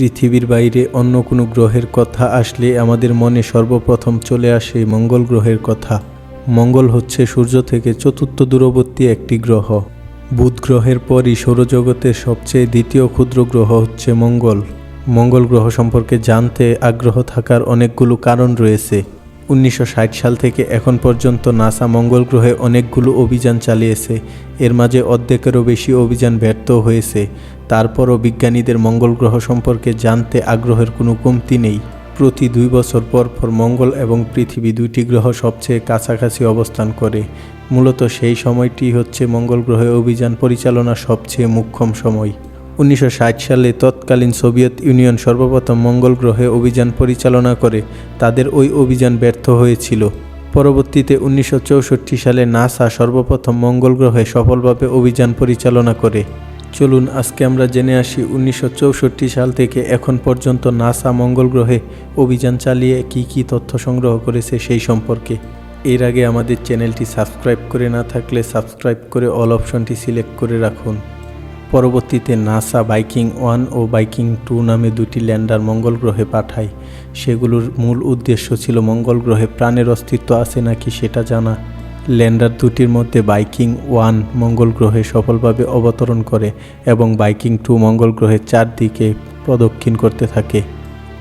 পৃথিবীর বাইরে অন্য কোনো গ্রহের কথা আসলে আমাদের মনে সর্বপ্রথম চলে আসে মঙ্গল গ্রহের কথা। মঙ্গল হচ্ছে সূর্য থেকে চতুর্থ দূরবর্তী একটি গ্রহ। বুধ গ্রহের পরই সৌরজগতের সবচেয়ে দ্বিতীয় ক্ষুদ্র গ্রহ হচ্ছে মঙ্গল। মঙ্গল গ্রহ সম্পর্কে জানতে আগ্রহ থাকার অনেকগুলো কারণ রয়েছে। উনিশশো ষাট সাল থেকে এখন পর্যন্ত নাসা মঙ্গল গ্রহে অনেকগুলো অভিযান চালিয়েছে। এর মাঝে অর্ধেকেরও বেশি অভিযান ব্যর্থ হয়েছে। তারপরও বিজ্ঞানীদের মঙ্গল গ্রহ সম্পর্কে জানতে আগ্রহের কোনো কমতি নেই। প্রতি দুই বছর পর পর মঙ্গল এবং পৃথিবী দুইটি গ্রহ সবচেয়ে কাছাকাছি অবস্থান করে। মূলত সেই সময়টি হচ্ছে মঙ্গল গ্রহে অভিযান পরিচালনা সবচেয়ে মুখ্যম সময়। উনিশশো ষাট সালে তৎকালীন সোভিয়েত ইউনিয়ন সর্বপ্রথম মঙ্গল গ্রহে অভিযান পরিচালনা করে, তাদের ওই অভিযান ব্যর্থ হয়েছিল। পরবর্তীতে উনিশশো চৌষট্টি সালে নাসা সর্বপ্রথম মঙ্গল গ্রহে সফলভাবে অভিযান পরিচালনা করে। চলুন, আজকে আমরা জেনে আসি উনিশশো চৌষট্টি সাল থেকে এখন পর্যন্ত নাসা মঙ্গল গ্রহে অভিযান চালিয়ে কি কি তথ্য সংগ্রহ করেছে সেই সম্পর্কে। এর আগে আমাদের চ্যানেলটি সাবস্ক্রাইব করে না থাকলে সাবস্ক্রাইব করে অল অপশনটি সিলেক্ট করে রাখুন। পরবর্তীতে নাসা বাইকিং ওয়ান ও বাইকিং টু নামে দুটি ল্যান্ডার মঙ্গল গ্রহে পাঠায়। সেগুলোর মূল উদ্দেশ্য ছিল মঙ্গল গ্রহে প্রাণের অস্তিত্ব আছে নাকি সেটা জানা। ল্যান্ডার দুটির মধ্যে বাইকিং ওয়ান মঙ্গল গ্রহে সফলভাবে অবতরণ করে এবং বাইকিং টু মঙ্গল গ্রহের চারদিকে প্রদক্ষিণ করতে থাকে।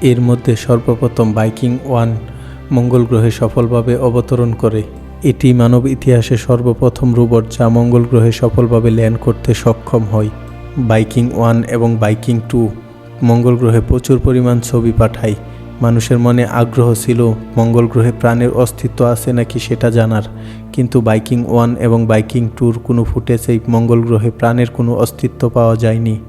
এর মধ্যে সর্বপ্রথম বাইকিং ওয়ান মঙ্গল গ্রহে সফলভাবে অবতরণ করে। এটি মানব ইতিহাসে সর্বপ্রথম রোবট যা মঙ্গল গ্রহে সফলভাবে ল্যান্ড করতে সক্ষম হয়। বাইকিং ওয়ান এবং বাইকিং টু মঙ্গল গ্রহে প্রচুর পরিমাণ ছবি পাঠায়। মানুষের মনে আগ্রহ ছিল, মঙ্গল গ্রহে প্রাণের অস্তিত্ব আছে নাকি সেটা জানার। কিন্তু বাইকিং ওয়ান এবং বাইকিং টুর কোনো ফুটেজেই মঙ্গল গ্রহে প্রাণের কোনো অস্তিত্ব পাওয়া যায়নি।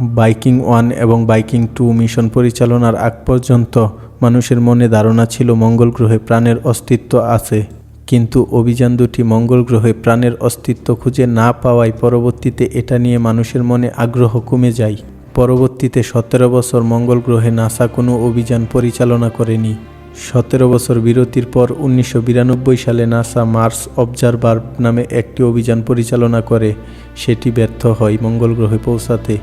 বাইকিং ওয়ান এবং বাইকিং টু মিশন পরিচালনার আগ পর্যন্ত মানুষের মনে ধারণা ছিল মঙ্গল গ্রহে প্রাণের অস্তিত্ব আছে। কিন্তু অভিযান দুটি মঙ্গল গ্রহে প্রাণের অস্তিত্ব খুঁজে না পাওয়ায় পরবর্তীতে এটা নিয়ে মানুষের মনে আগ্রহ কমে যায়। পরবর্তীতে সতেরো বছর মঙ্গল গ্রহে নাসা কোনো অভিযান পরিচালনা করেনি। সতেরো বছর বিরতির পর উনিশশো বিরানব্বই সালে নাসা মার্স অবজারভার নামে একটি অভিযান পরিচালনা করে। সেটি ব্যর্থ হয় মঙ্গল গ্রহে পৌঁছাতে।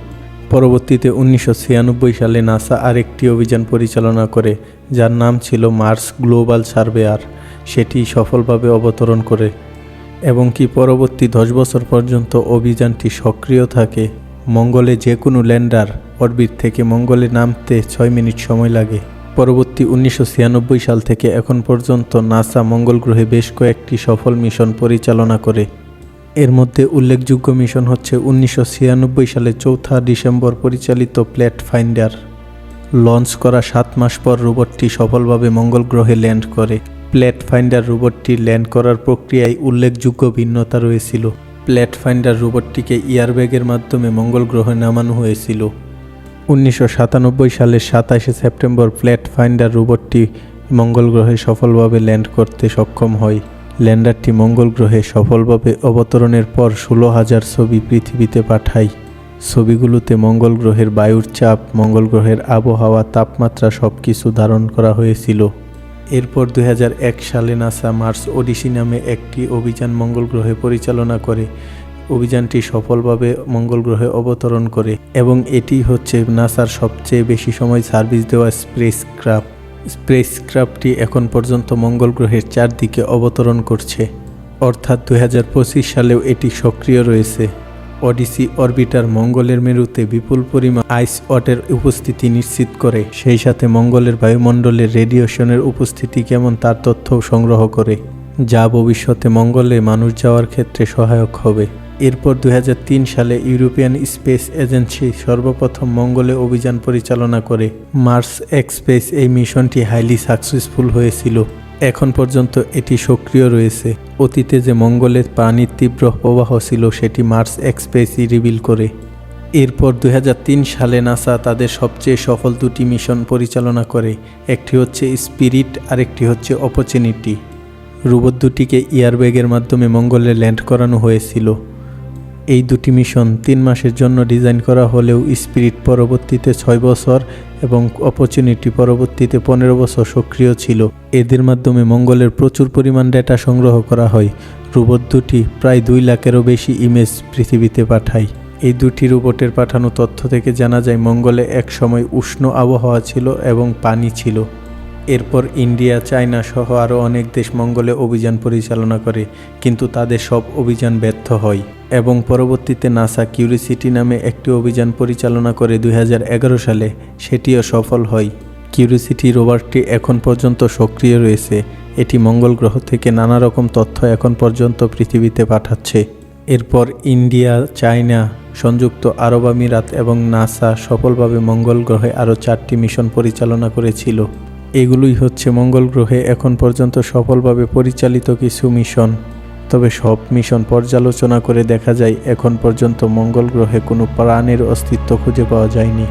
পরবর্তীতে উনিশশো ছিয়ানব্বই সালে নাসা আরেকটি অভিযান পরিচালনা করে, যার নাম ছিল মার্স গ্লোবাল সার্ভেয়ার সেটি সফলভাবে অবতরণ করে। এবং কি পরবর্তী দশ বছর পর্যন্ত অভিযানটি সক্রিয় থাকে, মঙ্গলে যে কোনো ল্যান্ডার অরবিট থেকে মঙ্গলে নামতে ছয় মিনিট সময় লাগে। পরবর্তী উনিশশো ছিয়ানব্বই সাল থেকে এখন পর্যন্ত নাসা মঙ্গল গ্রহে বেশ কয়েকটি সফল মিশন পরিচালনা করে। এর মধ্যে উল্লেখযোগ্য মিশন হচ্ছে উনিশশো ছিয়ানব্বই সালে চৌঠা ডিসেম্বর পরিচালিত প্ল্যাট ফাইন্ডার। লঞ্চ করা সাত মাস পর রোবটটি সফলভাবে মঙ্গল গ্রহে ল্যান্ড করে। প্ল্যাট ফাইন্ডার রোবটটি ল্যান্ড করার প্রক্রিয়ায় উল্লেখযোগ্য ভিন্নতা রয়েছিল। প্ল্যাট ফাইন্ডার রোবটটিকে ইয়ারব্যাগের মাধ্যমে মঙ্গল গ্রহে নামানো হয়েছিল। উনিশশো সাতানব্বই সালের সাতাশে সেপ্টেম্বর প্ল্যাট ফাইন্ডার রোবটটি মঙ্গল গ্রহে সফলভাবে ল্যান্ড করতে সক্ষম হয়। ল্যান্ডারটি মঙ্গল গ্রহে সফলভাবে অবতরণের পর ষোলো হাজার ছবি পৃথিবীতে পাঠায়। ছবিগুলোতে মঙ্গল গ্রহের বায়ুর চাপ, মঙ্গল গ্রহের আবহাওয়া, তাপমাত্রা সব কিছু ধারণ করা হয়েছিল। এরপর দু হাজার এক সালে নাসা মার্স ওডিসি নামে একটি অভিযান মঙ্গল গ্রহে পরিচালনা করে। অভিযানটি সফলভাবে মঙ্গল গ্রহে অবতরণ করে এবং এটি হচ্ছে নাসার সবচেয়ে বেশি সময় সার্ভিস দেওয়া স্পেস ক্রাফট স্পেস ক্রাফটটি এখন পর্যন্ত মঙ্গল গ্রহের চারদিকে অবতরণ করছে। অর্থাৎ দু হাজার পঁচিশ সালেও এটি সক্রিয় রয়েছে। অডিসি অরবিটার মঙ্গলের মেরুতে বিপুল পরিমাণ আইস ওয়াটের উপস্থিতি নিশ্চিত করে। সেই সাথে মঙ্গলের বায়ুমণ্ডলের রেডিয়েশনের উপস্থিতি কেমন তার তথ্যও সংগ্রহ করে, যা ভবিষ্যতে মঙ্গলে মানুষ যাওয়ার ক্ষেত্রে সহায়ক হবে। এরপর দু হাজার তিন সালে ইউরোপিয়ান স্পেস এজেন্সি সর্বপ্রথম মঙ্গলে অভিযান পরিচালনা করে। মার্স এক্সপ্রেস এই মিশনটি হাইলি সাকসেসফুল হয়েছিল। এখন পর্যন্ত এটি সক্রিয় রয়েছে। অতীতে যে মঙ্গলের পানির তীব্র প্রবাহ ছিল, সেটি মার্স এক্সপ্রেসই রিভিল করে। এরপর দু হাজার তিন সালে নাসা তাদের সবচেয়ে সফল দুটি মিশন পরিচালনা করে। একটি হচ্ছে স্পিরিট আর একটি হচ্ছে অপরচুনিটি। রোবট দুটিকে এয়ারব্যাগের মাধ্যমে মঙ্গলে ল্যান্ড করানো হয়েছিল। এই দুটি মিশন তিন মাসের জন্য ডিজাইন করা হলেও স্পিরিট পরবর্তীতে ছয় বছর এবং অপরচুনিটি পরবর্তীতে পনেরো বছর সক্রিয় ছিল। এদের মাধ্যমে মঙ্গলের প্রচুর পরিমাণ ডেটা সংগ্রহ করা হয়। রোবট দুটি প্রায় দুই লাখেরও বেশি ইমেজ পৃথিবীতে পাঠায়। এই দুটি রোবটের পাঠানো তথ্য থেকে জানা যায়, মঙ্গলে একসময় উষ্ণ আবহাওয়া ছিল এবং পানি ছিল। এরপর ইন্ডিয়া, চায়না সহ আরও অনেক দেশ মঙ্গলে অভিযান পরিচালনা করে, কিন্তু তাদের সব অভিযান ব্যর্থ হয় এবং পরবর্তীতে নাসা কিউরিসিটি নামে একটি অভিযান পরিচালনা করে দু হাজার এগারো সালে, সেটিও সফল হয়। কিউরিসিটি রোভারটি এখন পর্যন্ত সক্রিয় রয়েছে। এটি মঙ্গল গ্রহ থেকে নানা রকম তথ্য এখন পর্যন্ত পৃথিবীতে পাঠাচ্ছে। এরপর ইন্ডিয়া, চায়না, সংযুক্ত আরব আমিরাত এবং নাসা সফলভাবে মঙ্গল গ্রহে আরও চারটি মিশন পরিচালনা করেছিল। এগুলোই হচ্ছে মঙ্গল গ্রহে এখন পর্যন্ত সফলভাবে পরিচালিত কিছু মিশন। তবে সব মিশন পর্যালোচনা করে দেখা যায়, এখন পর্যন্ত মঙ্গল গ্রহে কোনো প্রাণের অস্তিত্ব খুঁজে পাওয়া যায়নি।